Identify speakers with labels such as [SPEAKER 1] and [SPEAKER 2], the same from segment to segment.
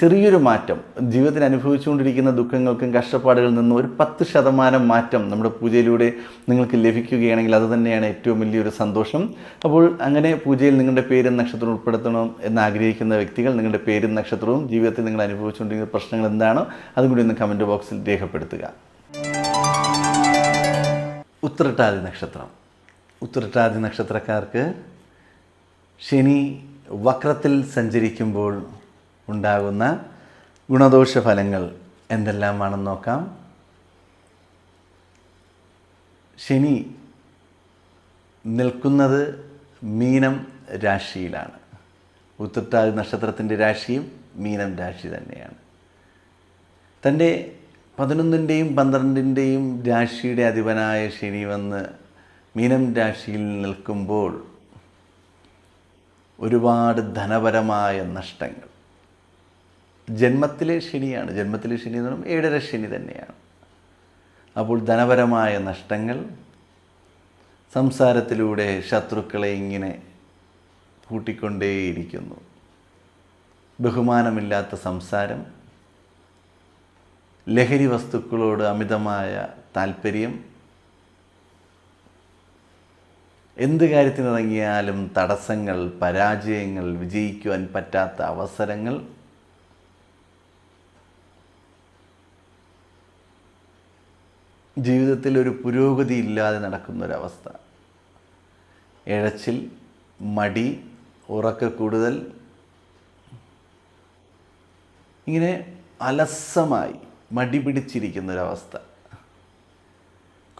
[SPEAKER 1] ചെറിയൊരു മാറ്റം. ജീവിതത്തിൽ അനുഭവിച്ചുകൊണ്ടിരിക്കുന്ന ദുഃഖങ്ങൾക്കും കഷ്ടപ്പാടുകളിൽ നിന്നും ഒരു പത്ത് ശതമാനം മാറ്റം നമ്മുടെ പൂജയിലൂടെ നിങ്ങൾക്ക് ലഭിക്കുകയാണെങ്കിൽ അത് തന്നെയാണ് ഏറ്റവും വലിയൊരു സന്തോഷം. അപ്പോൾ അങ്ങനെ പൂജയിൽ നിങ്ങളുടെ പേരും നക്ഷത്രവും ഉൾപ്പെടുത്തണം എന്ന് ആഗ്രഹിക്കുന്ന വ്യക്തികൾ നിങ്ങളുടെ പേരും നക്ഷത്രവും ജീവിതത്തിൽ നിങ്ങൾ അനുഭവിച്ചുകൊണ്ടിരിക്കുന്ന പ്രശ്നങ്ങൾ എന്താണോ അതും കൂടി ഒന്ന് കമന്റ് ബോക്സിൽ രേഖപ്പെടുത്തുക. ഉത്രട്ടാതി നക്ഷത്രം. ഉത്രട്ടാതി നക്ഷത്രക്കാർക്ക് ശനി വക്രത്തിൽ സഞ്ചരിക്കുമ്പോൾ ഉണ്ടാകുന്ന ഗുണദോഷ ഫലങ്ങൾ എന്തെല്ലാമാണെന്ന് നോക്കാം. ശനി നിൽക്കുന്നത് മീനം രാശിയിലാണ്. ഉത്രട്ടാതി നക്ഷത്രത്തിന്റെ രാശിയും മീനം രാശി തന്നെയാണ്. തന്റെ പതിനൊന്നിന്റെയും പന്ത്രണ്ടിന്റെയും രാശിയുടെ അധിപനായ ശനി വന്ന് മീനം രാശിയിൽ നിൽക്കുമ്പോൾ ഒരുപാട് ധനപരമായ നഷ്ടങ്ങൾ ജന്മത്തിലെ ശനിയാണ്. ജന്മത്തിലെ ശനി എന്ന് പറയുമ്പോൾ ഏഴര ശനി തന്നെയാണ്. അപ്പോൾ ധനപരമായ നഷ്ടങ്ങൾ സംസാരത്തിലൂടെ ശത്രുക്കളെ ഇങ്ങനെ കൂട്ടിക്കൊണ്ടേയിരിക്കുന്നു. ബഹുമാനമില്ലാത്ത സംസാരം ലഹരി വസ്തുക്കളോട് അമിതമായ താല്പര്യം എന്ത് കാര്യത്തിനിറങ്ങിയാലും തടസ്സങ്ങൾ പരാജയങ്ങൾ വിജയിക്കുവാൻ പറ്റാത്ത അവസരങ്ങൾ ജീവിതത്തിൽ ഒരു പുരോഗതി ഇല്ലാതെ നടക്കുന്നൊരവസ്ഥ. ഇഴച്ചിൽ മടി ഉറക്ക കൂടുതൽ. ഇങ്ങനെ അലസമായി മടി പിടിച്ചിരിക്കുന്നൊരവസ്ഥ.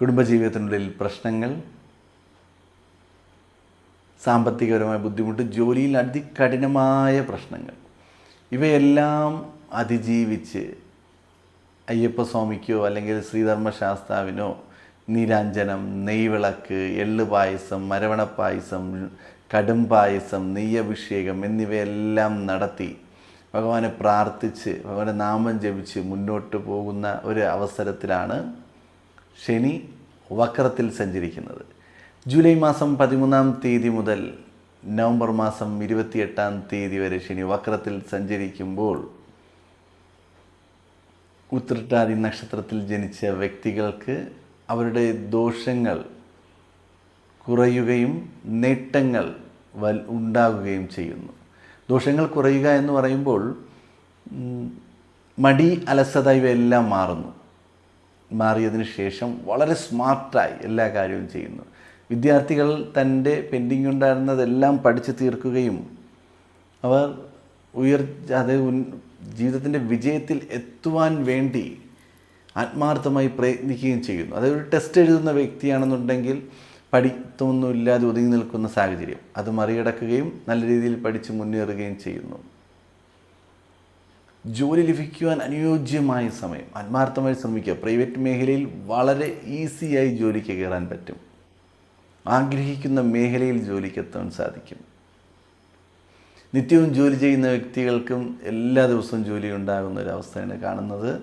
[SPEAKER 1] കുടുംബജീവിതത്തിനുള്ളിൽ പ്രശ്നങ്ങൾ. സാമ്പത്തികപരമായ ബുദ്ധിമുട്ട് ജോലിയിൽ അതികഠിനമായ പ്രശ്നങ്ങൾ. ഇവയെല്ലാം അതിജീവിച്ച് അയ്യപ്പസ്വാമിക്കോ അല്ലെങ്കിൽ ശ്രീധർമ്മശാസ്താവിനോ നീരാഞ്ജനം നെയ്വിളക്ക് എള്ളു പായസം മരവണപ്പായസം പായസം കടും പായസം നെയ്യഭിഷേകം എന്നിവയെല്ലാം നടത്തി ഭഗവാനെ പ്രാർത്ഥിച്ച് ഭഗവാന്റെ നാമം ജപിച്ച് മുന്നോട്ട് പോകുന്ന ഒരു അവസരത്തിലാണ് ശനി വക്രത്തിൽ സഞ്ചരിക്കുന്നത്. ജൂലൈ മാസം പതിമൂന്നാം തീയതി മുതൽ നവംബർ മാസം ഇരുപത്തിയെട്ടാം തീയതി വരെ ശനി വക്രത്തിൽ സഞ്ചരിക്കുമ്പോൾ ഉത്രട്ടാതി നക്ഷത്രത്തിൽ ജനിച്ച വ്യക്തികൾക്ക് അവരുടെ ദോഷങ്ങൾ കുറയുകയും നേട്ടങ്ങൾ വൽ ഉണ്ടാകുകയും ചെയ്യുന്നു. ദോഷങ്ങൾ കുറയുക എന്ന് പറയുമ്പോൾ മടി അലസത ഇവയെല്ലാം മാറുന്നു. മാറിയതിന് ശേഷം വളരെ സ്മാർട്ടായി എല്ലാ കാര്യവും ചെയ്യുന്നു. വിദ്യാർത്ഥികൾ തന്റെ പെൻഡിങ് ഉണ്ടായിരുന്നതെല്ലാം പഠിച്ചു തീർക്കുകയും അവർ ഉയർ അത് ജീവിതത്തിന്റെ വിജയത്തിൽ എത്തുവാൻ വേണ്ടി ആത്മാർത്ഥമായി പ്രയത്നിക്കുകയും ചെയ്യുന്നു. അതൊരു ടെസ്റ്റ് എഴുതുന്ന വ്യക്തിയാണെന്നുണ്ടെങ്കിൽ പഠിത്തമൊന്നും ഇല്ലാതെ ഒതുങ്ങി നിൽക്കുന്ന സാഹചര്യം. അത് മറികടക്കുകയും നല്ല രീതിയിൽ പഠിച്ച് മുന്നേറുകയും ചെയ്യുന്നു. ജോലി ലഭിക്കുവാൻ അനുയോജ്യമായ സമയം. ആത്മാർത്ഥമായി ശ്രമിക്കുക. പ്രൈവറ്റ് മേഖലയിൽ വളരെ ഈസിയായി ജോലിക്ക് കയറാൻ പറ്റും. ആഗ്രഹിക്കുന്ന മേഖലയിൽ ജോലിക്ക് എത്താൻ സാധിക്കും. നിത്യവും ജോലി ചെയ്യുന്ന വ്യക്തികൾക്കും എല്ലാ ദിവസവും ജോലി ഉണ്ടാകുന്ന ഒരു അവസ്ഥയാണ് കാണുന്നത്.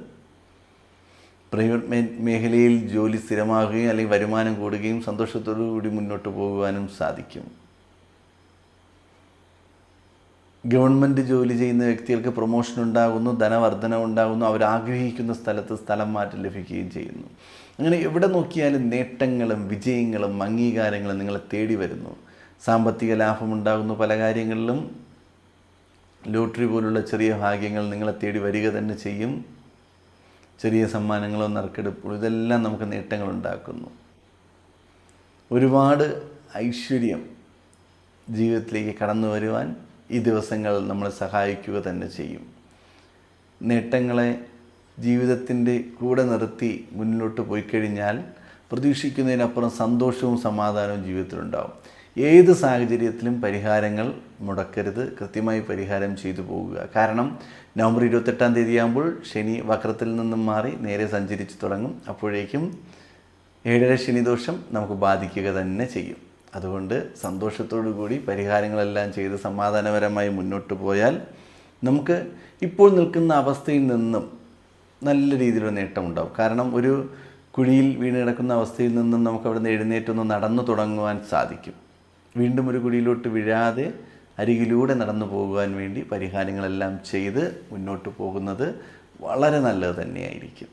[SPEAKER 1] പ്രൈവറ്റ് മേഖലയിൽ ജോലി സ്ഥിരമാകുകയും അല്ലെങ്കിൽ വരുമാനം കൂടുകയും സന്തോഷത്തോടുകൂടി മുന്നോട്ട് പോകുവാനും സാധിക്കും. ഗവൺമെന്റ് ജോലി ചെയ്യുന്ന വ്യക്തികൾക്ക് പ്രൊമോഷൻ ഉണ്ടാകുന്നു ധനവർധന ഉണ്ടാകുന്നു അവർ ആഗ്രഹിക്കുന്ന സ്ഥലത്ത് സ്ഥലം മാറ്റം ലഭിക്കുകയും ചെയ്യുന്നു. അങ്ങനെ എവിടെ നോക്കിയാലും നേട്ടങ്ങളും വിജയങ്ങളും അംഗീകാരങ്ങളും നിങ്ങളെ തേടി വരുന്നു. സാമ്പത്തിക ലാഭമുണ്ടാകുന്നു പല കാര്യങ്ങളിലും. ലോട്ടറി പോലുള്ള ചെറിയ ഭാഗ്യങ്ങൾ നിങ്ങളെ തേടി വരിക തന്നെ ചെയ്യും. ചെറിയ സമ്മാനങ്ങളോ നറുക്കെടുപ്പോ ഇതെല്ലാം നമുക്ക് നേട്ടങ്ങൾ ഉണ്ടാക്കുന്നു. ഒരുപാട് ഐശ്വര്യം ജീവിതത്തിലേക്ക് കടന്നു വരുവാൻ ഈ ദിവസങ്ങൾ നമ്മളെ സഹായിക്കുക തന്നെ ചെയ്യും. നേട്ടങ്ങളെ ജീവിതത്തിന്റെ കൂടെ നിർത്തി മുന്നോട്ട് പോയി കഴിഞ്ഞാൽ പ്രതീക്ഷിക്കുന്നതിനപ്പുറം സന്തോഷവും സമാധാനവും ജീവിതത്തിലുണ്ടാവും. ഏത് സാഹചര്യത്തിലും പരിഹാരങ്ങൾ മുടക്കരുത് കൃത്യമായി പരിഹാരം ചെയ്തു പോകുക. കാരണം നവംബർ ഇരുപത്തെട്ടാം തീയതി ആകുമ്പോൾ ശനി വക്രത്തിൽ നിന്നും മാറി നേരെ സഞ്ചരിച്ചു തുടങ്ങും. അപ്പോഴേക്കും ഏഴര ശനിദോഷം നമുക്ക് ബാധിക്കുക തന്നെ ചെയ്യും. അതുകൊണ്ട് സന്തോഷത്തോടു കൂടി പരിഹാരങ്ങളെല്ലാം ചെയ്ത് സമാധാനപരമായി മുന്നോട്ട് പോയാൽ നമുക്ക് ഇപ്പോൾ നിൽക്കുന്ന അവസ്ഥയിൽ നിന്നും നല്ല രീതിയിലുള്ള നേട്ടമുണ്ടാവും കാരണം ഒരു കുഴിയിൽ വീണ് കിടക്കുന്ന അവസ്ഥയിൽ നിന്നും നമുക്ക് അവിടെ നിന്ന് എഴുന്നേറ്റൊന്ന് നടന്നു തുടങ്ങുവാൻ സാധിക്കും. വീണ്ടും ഒരു കുഴിയിലോട്ട് വീഴാതെ അരികിലൂടെ നടന്നു പോകുവാൻ വേണ്ടി പരിഹാരങ്ങളെല്ലാം ചെയ്ത് മുന്നോട്ട് പോകുന്നത് വളരെ നല്ലത് തന്നെയായിരിക്കും.